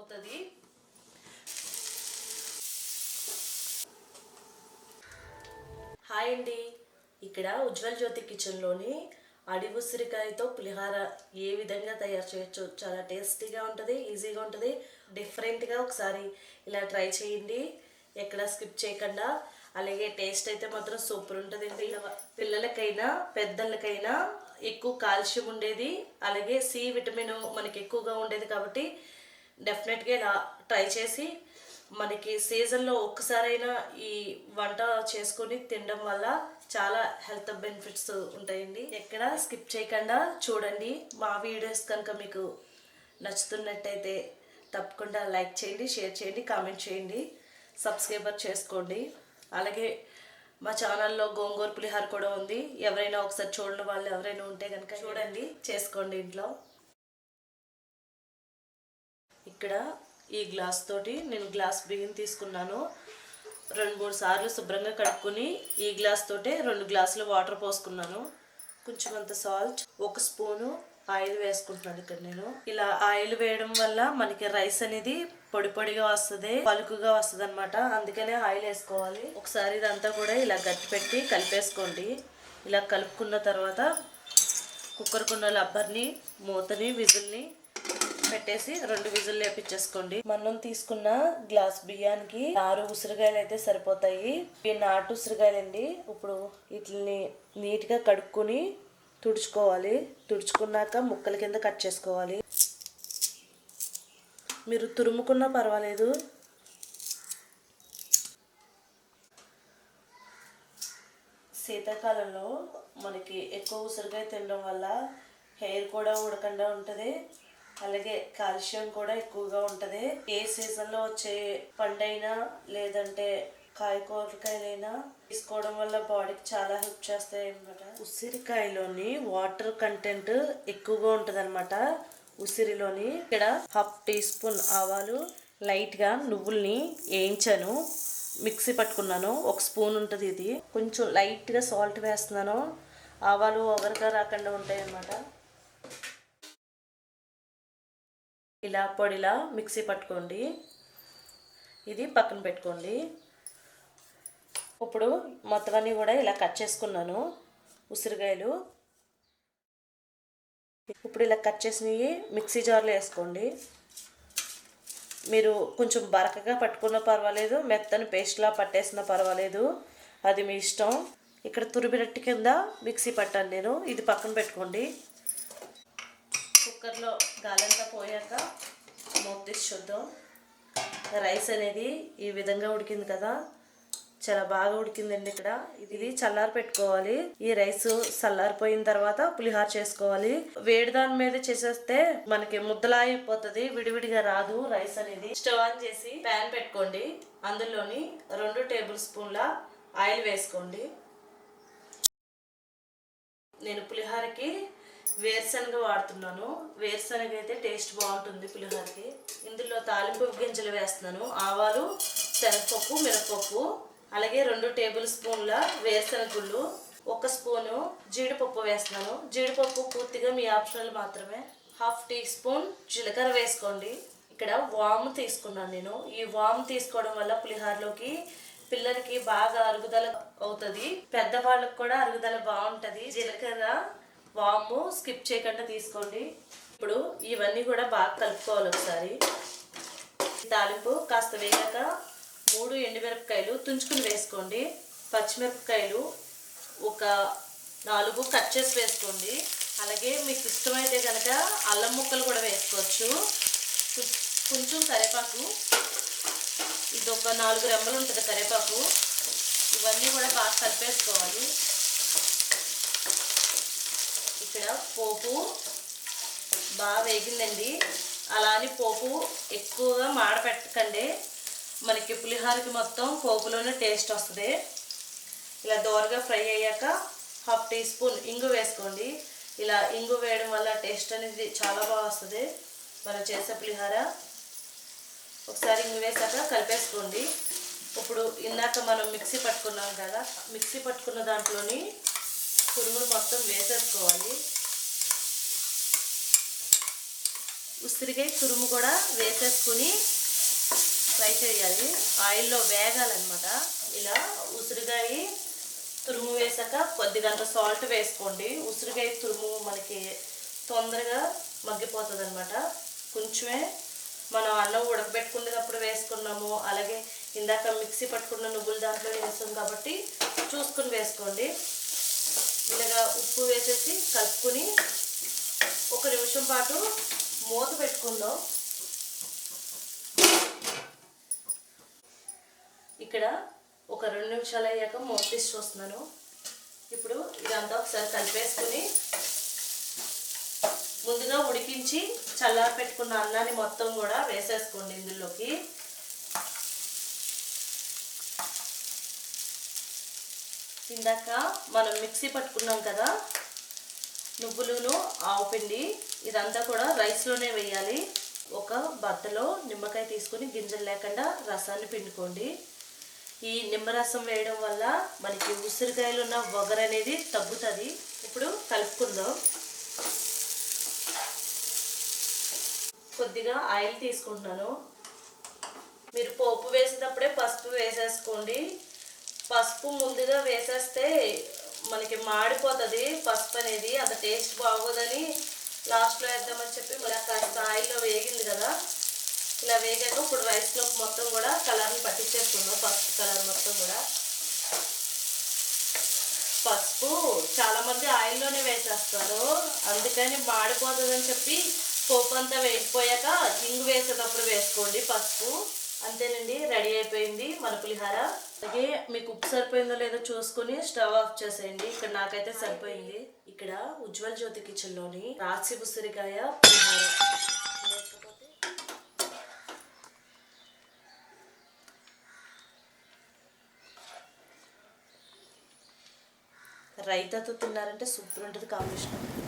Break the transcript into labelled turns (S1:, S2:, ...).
S1: అవుతుంది. హాయ్ అండి. ఇక్కడ ఉజ్వల్ జ్యోతి కిచెన్లోని అడి ఉసిరికాయతో పులిహార ఏ విధంగా తయారు చేయొచ్చు చాలా టేస్టీగా ఉంటుంది ఈజీగా ఉంటుంది. డిఫరెంట్గా ఒకసారి ఇలా ట్రై చేయండి. ఎక్కడ స్కిప్ చేయకుండా. అలాగే టేస్ట్ అయితే మాత్రం సూపర్ ఉంటుంది పిల్లలకైనా పెద్దలకైనా ఎక్కువ కాల్షియం ఉండేది. అలాగే సి విటమిన్ మనకి ఎక్కువగా ఉండేది కాబట్టి డెఫినెట్గా ఇలా ట్రై చేసి మనకి సీజన్లో ఒక్కసారైనా ఈ వంట చేసుకొని తినడం వల్ల చాలా హెల్త్ బెనిఫిట్స్ ఉంటాయండి. ఎక్కడ స్కిప్ చేయకుండా చూడండి. మా వీడియోస్ కనుక మీకు నచ్చుతున్నట్టయితే తప్పకుండా లైక్ చేయండి షేర్ చేయండి కామెంట్ చేయండి సబ్స్క్రైబర్ చేసుకోండి. అలాగే మా ఛానల్లో గోంగూర పులిహార కూడా ఉంది. ఎవరైనా ఒకసారి చూడని వాళ్ళు ఎవరైనా ఉంటే కనుక చూడండి చేసుకోండి ఇంట్లో. ఇక్కడ ఈ గ్లాస్ తోటి నేను గ్లాస్ బియ్యం తీసుకున్నాను. రెండు మూడు సార్లు శుభ్రంగా కడుక్కొని ఈ గ్లాస్ తోటే రెండు గ్లాసులు వాటర్ పోసుకున్నాను. కొంచెం అంత సాల్ట్ ఒక స్పూను ఆయిల్ వేసుకుంటున్నాను ఇక్కడ నేను. ఇలా ఆయిల్ వేయడం వల్ల మనకి రైస్ అనేది పొడి పొడిగా వస్తుంది పలుకుగా వస్తుంది అనమాట అందుకనే ఆయిల్ వేసుకోవాలి. ఒకసారి ఇదంతా కూడా ఇలా గట్టి పెట్టి కలిపేసుకోండి. ఇలా కలుపుకున్న తర్వాత కుక్కర్కున్న లబ్బర్ని మూతని విజిల్ని పెట్టేసి రెండు విజిల్ లేపించేసుకోండి మనం తీసుకున్న గ్లాస్ బియ్యానికి ఆరు ఉసిరికాయలు అయితే సరిపోతాయి. ఇవి నాటు ఉసిరికాయలండి ఇప్పుడు వీటిని నీట్గా కడుక్కొని తుడుచుకోవాలి. తుడుచుకున్నాక ముక్కల కింద కట్ చేసుకోవాలి. మీరు తురుముకున్నా పర్వాలేదు. శీతాకాలంలో మనకి ఎక్కువ ఉసిరికాయ తినడం వల్ల హెయిర్ కూడా ఉడకుండా ఉంటుంది. అలాగే కాల్షియం కూడా ఎక్కువగా ఉంటుంది. ఏ సీజన్లో వచ్చే పండైనా లేదంటే కాయకూరకాయలైనా తీసుకోవడం వల్ల బాడీకి చాలా హెల్ప్ చేస్తాయి అనమాట ఉసిరికాయలోని వాటర్ కంటెంట్ ఎక్కువగా ఉంటుంది అనమాట ఉసిరిలోని ఇక్కడ హాఫ్ టీ స్పూన్ ఆవాలు లైట్గా నువ్వుల్ని వేయించాను మిక్సీ పట్టుకున్నాను. ఒక స్పూన్ ఉంటుంది ఇది. కొంచెం లైట్గా సాల్ట్ వేస్తున్నాను. ఆవాలు ఓవర్గా రాకుండా ఉంటాయి అన్నమాట ఇలా పొడిలా మిక్సీ పట్టుకోండి. ఇది పక్కన పెట్టుకోండి. ఇప్పుడు మొత్తం అన్నీ కూడా ఇలా కట్ చేసుకున్నాను ఉసిరికాయలు. ఇప్పుడు ఇలా కట్ చేసినవి మిక్సీ జార్లో వేసుకోండి. మీరు కొంచెం బరకగా పట్టుకున్నా పర్వాలేదు మెత్తని పేస్ట్లా పట్టేసినా పర్వాలేదు. అది మీ ఇష్టం. ఇక్కడ తురిబిరట్టి కింద మిక్సీ పట్టాను నేను. ఇది పక్కన పెట్టుకోండి. కుక్కర్లో గాలంతా పోయాక మూత తీసి చూద్దాం. రైస్ అనేది ఈ విధంగా ఉడికింది కదా. చాలా బాగా ఉడికిందండి ఇక్కడ. ఇది చల్లారి పెట్టుకోవాలి. ఈ రైస్ చల్లారిపోయిన తర్వాత పులిహార చేసుకోవాలి. వేడి దాని మీద చేసేస్తే మనకి ముద్దలా అయిపోతుంది విడివిడిగా రాదు రైస్ అనేది. స్టవ్ ఆన్ చేసి ప్యాన్ పెట్టుకోండి. అందులోని రెండు టేబుల్ స్పూన్ల ఆయిల్ వేసుకోండి. నేను పులిహారకి వేరుశనగ వాడుతున్నాను. వేరుశనగ అయితే టేస్ట్ బాగుంటుంది పులిహోరకి. ఇందులో తాలింపు గింజలు వేస్తున్నాను. ఆవాలు శనగపప్పు మినపప్పు అలాగే రెండు టేబుల్ స్పూన్ల వేరుశనగ గుళ్ళు ఒక స్పూను జీడిపప్పు వేస్తున్నాను. జీడిపప్పు పూర్తిగా మీ ఆప్షనల్ మాత్రమే. హాఫ్ టీ స్పూన్ జీలకర్ర వేసుకోండి. ఇక్కడ వాము తీసుకున్నాను నేను. ఈ వాము తీసుకోవడం వల్ల పులిహోరలోకి పిల్లలకి బాగా అరుగుదల అవుతుంది. పెద్దవాళ్ళకి కూడా అరుగుదల బాగుంటుంది. జీలకర్ర వాము స్కిప్ చేయకుండా తీసుకోండి. ఇప్పుడు ఇవన్నీ కూడా బాగా కలుపుకోవాలి ఒకసారి. తాలింపు కాస్త వేగాక మూడు ఎండుమిరపకాయలు తుంచుకుని వేసుకోండి. పచ్చిమిరపకాయలు ఒక నాలుగు కట్ చేసి వేసుకోండి. అలాగే మీకు ఇష్టమైతే కనుక అల్లం ముక్కలు కూడా వేసుకోవచ్చు. కొంచెం కరివేపాకు. ఇది ఒక నాలుగు రెమ్మలు ఉంటుంది కరివేపాకు. ఇవన్నీ కూడా బాగా కలిపేసుకోవాలి. ఇక్కడ పోపు బాగా వేగిందండి. అలా అని పోపు ఎక్కువగా మాడపెట్టకండి. మనకి పులిహోరకి మొత్తం పోపులోనే టేస్ట్ వస్తుంది. ఇలా దోరగా ఫ్రై అయ్యాక హాఫ్ టీ స్పూన్ ఇంగు వేసుకోండి. ఇలా ఇంగు వేయడం వల్ల టేస్ట్ అనేది చాలా బాగా వస్తుంది. మనం చేసే పులిహోర. ఒకసారి ఇంగు వేసాక కలిపేసుకోండి. ఇప్పుడు ఇందాక మనం మిక్సీ పట్టుకున్నాం కదా మిక్సీ పట్టుకున్న దాంట్లోని కురుములు మొత్తం వేసేసుకోవాలి. ఉసిరికాయ తురుము కూడా వేసేసుకుని ఫ్రై చేయాలి. ఆయిల్లో వేగాలన్నమాట. ఇలా ఉసిరికాయ తురుము వేసాక కొద్దిగంత సాల్ట్ వేసుకోండి. ఉసిరికాయ తురుము మనకి తొందరగా మగ్గిపోతుంది అనమాట కొంచెమే మనం అన్నం ఉడకబెట్టుకునేటప్పుడు వేసుకున్నాము అలాగే ఇందాక మిక్సీ పట్టుకున్న నువ్వులు దాంట్లో వేసాం కాబట్టి చూసుకుని వేసుకోండి. ఇలాగా ఉప్పు వేసేసి కలుపుకొని ఒక నిమిషం పాటు మూత పెట్టుకుందాం. ఇక్కడ ఒక రెండు నిమిషాలు అయ్యాక మూత తీసి చూస్తున్నాను. ఇప్పుడు ఇదంతా ఒకసారి కలిపేసుకుని ముందుగా ఉడికించి చల్లారి పెట్టుకున్న అన్నాన్ని మొత్తం కూడా వేసేసుకోండి ఇందులోకి. ఇందాక మనం మిక్సీ పట్టుకున్నాం కదా నువ్వులును ఆవు పిండి ఇదంతా కూడా రైస్లోనే వేయాలి. ఒక బట్టలో నిమ్మకాయ తీసుకుని గింజలు లేకుండా రసాన్ని పిండుకోండి. ఈ నిమ్మరసం వేయడం వల్ల మనకి ఉసిరికాయలు ఉన్న వగర అనేది తగ్గుతుంది. ఇప్పుడు కలుపుకుందాం. కొద్దిగా ఆయిల్ తీసుకుంటున్నాను. మీరు పోపు వేసేటప్పుడే పసుపు వేసేసుకోండి. పసుపు ముందుగా వేసేస్తే మనకి మాడిపోతుంది. పసుపు అనేది అంత టేస్ట్ బాగోదని లాస్ట్లో వేద్దామని చెప్పి ఇలా కాస్త ఆయిల్లో వేగింది కదా. ఇలా వేగాక ఇప్పుడు రైస్లో మొత్తం కూడా కలర్ని పట్టించేసుకుందాం. పసుపు కలర్ మొత్తం కూడా. పసుపు చాలామంది ఆయిల్లోనే వేసేస్తారు. అందుకని మాడిపోతుందని చెప్పి పోపు అంతా వేగిపోయాక ఇంగు వేసేటప్పుడు వేసుకోండి పసుపు. అంతేనండి రెడీ అయిపోయింది మన పులిహార. అలాగే మీకు ఉప్పు సరిపోయిందో లేదో చూసుకుని స్టవ్ ఆఫ్ చేసేయండి. ఇక్కడ నాకైతే సరిపోయింది. ఇక్కడ ఉజ్వల్ జ్యోతి కిచెన్లోని రాసి ఉసిరికాయ పులిహార. రైతాతో తిన్నారంటే సూపర్ ఉంటుంది కాంబినేషన్.